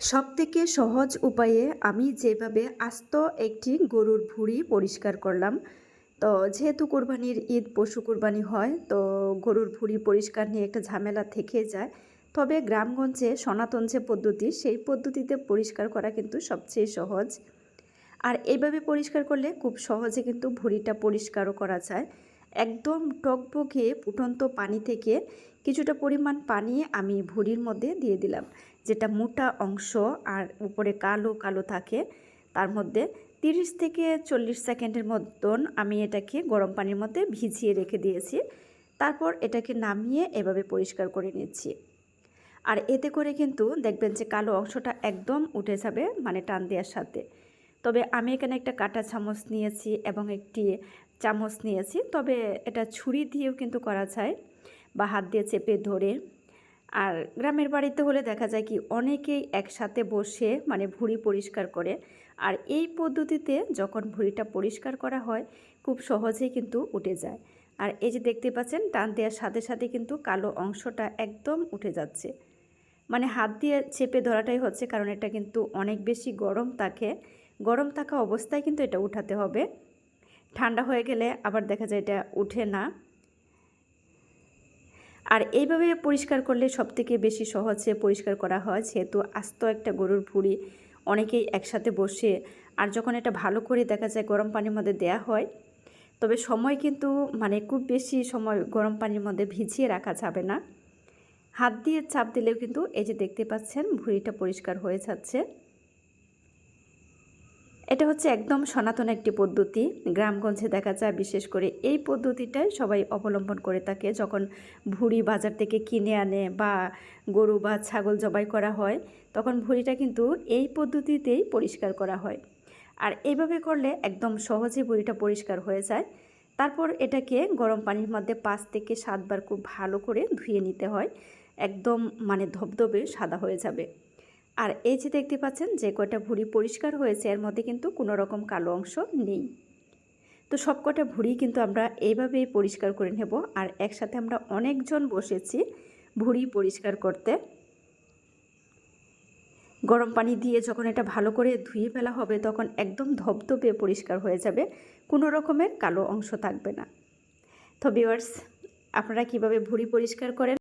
সবথেকে সহজ উপায়ে আমি যেভাবে আস্ত একটি গরুর ভুঁড়ি পরিষ্কার করলাম, তো যেহেতু কোরবানির ঈদ, পশু কোরবানি হয়, তো গরুর ভুঁড়ি পরিষ্কার নিয়ে একটা ঝামেলা থেকে যায়। তবে গ্রামগঞ্জে সনাতন যে পদ্ধতি, সেই পদ্ধতিতে পরিষ্কার করা কিন্তু সবচেয়ে সহজ। আর এইভাবে পরিষ্কার করলে খুব সহজে কিন্তু ভুঁড়িটা পরিষ্কারও করা যায়। একদম টকবকে ফুটন্ত পানি থেকে কিছুটা পরিমাণ পানি আমি ভুঁড়ির মধ্যে দিয়ে দিলাম। যেটা মোটা অংশ আর উপরে কালো কালো থাকে, তার মধ্যে তিরিশ থেকে চল্লিশ সেকেন্ডের মতন আমি এটাকে গরম পানির মধ্যে ভিজিয়ে রেখে দিয়েছি। তারপর এটাকে নামিয়ে এভাবে পরিষ্কার করে নিচ্ছি। আর এতে করে কিন্তু দেখবেন যে কালো অংশটা একদম উঠে যাবে মানে টান দেওয়ার সাথে। তবে আমি এখানে একটা কাটা চামচ নিয়েছি এবং একটি চামচ নিয়েছি, তবে এটা ছুরি দিয়েও কিন্তু করা যায় বা হাত দিয়ে চেপে ধরে। আর গ্রামের বাড়িতে হলে দেখা যায় কি, অনেকেই একসাথে বসে মানে ভুঁড়ি পরিষ্কার করে। আর এই পদ্ধতিতে যখন ভুঁড়িটা পরিষ্কার করা হয়, খুব সহজেই কিন্তু উঠে যায়। আর এই যে দেখতে পাচ্ছেন, টান দেওয়ার সাথে সাথে কিন্তু কালো অংশটা একদম উঠে যাচ্ছে। মানে হাত দিয়ে চেপে ধরাটাই হচ্ছে, কারণ এটা কিন্তু অনেক বেশি গরম থাকে। গরম থাকা অবস্থায় কিন্তু এটা উঠাতে হবে। ঠান্ডা হয়ে গেলে আবার দেখা যায় এটা উঠে না। আর এইভাবে পরিষ্কার করলে সবথেকে বেশি সহজে পরিষ্কার করা হয় যেহেতু আস্ত একটা গরুর ভুঁড়ি অনেকেই একসাথে বসে আর যখন এটা ভালো করে দেখা যায় গরম পানির মধ্যে দেয়া হয়, তবে সময় কিন্তু মানে খুব বেশি সময় গরম পানির মধ্যে ভিজিয়ে রাখা যাবে না। হাত দিয়ে চাপ দিলেও কিন্তু এই যে দেখতে পাচ্ছেন ভুঁড়িটা পরিষ্কার হয়ে যাচ্ছে। এটা হচ্ছে একদম সনাতন একটি পদ্ধতি। গ্রামগঞ্জে দেখা যায়, বিশেষ করে এই পদ্ধতিটাই সবাই অবলম্বন করে থাকে। যখন ভুড়ি বাজার থেকে কিনে আনে বা গরু বা ছাগল জবাই করা হয়, তখন ভুড়িটা কিন্তু এই পদ্ধতিতেই পরিষ্কার করা হয়। আর এইভাবে করলে একদম সহজে ভুড়িটা পরিষ্কার হয়ে যায়। তারপর এটাকে গরম পানির মধ্যে পাঁচ থেকে সাতবার খুব ভালো করে ধুয়ে নিতে হয়। একদম মানে ধবধবে সাদা হয়ে যাবে। আর এই যে দেখতে পাচ্ছেন, যে কয়টা ভুঁড়ি পরিষ্কার হয়েছে, এর মধ্যে কিন্তু কোনো রকম কালো অংশ নেই। তো সব কটা ভুঁড়ি কিন্তু আমরা এইভাবেই পরিষ্কার করে নেব। আর একসাথে আমরা অনেকজন বসেছি ভুঁড়ি পরিষ্কার করতে। গরম পানি দিয়ে যখন এটা ভালো করে ধুয়ে ফেলা হবে, তখন একদম ধবধবে পরিষ্কার হয়ে যাবে। কোনো রকমের কালো অংশ থাকবে না। তো ভিওয়ার্স আপনারা কীভাবে ভুঁড়ি পরিষ্কার করেন?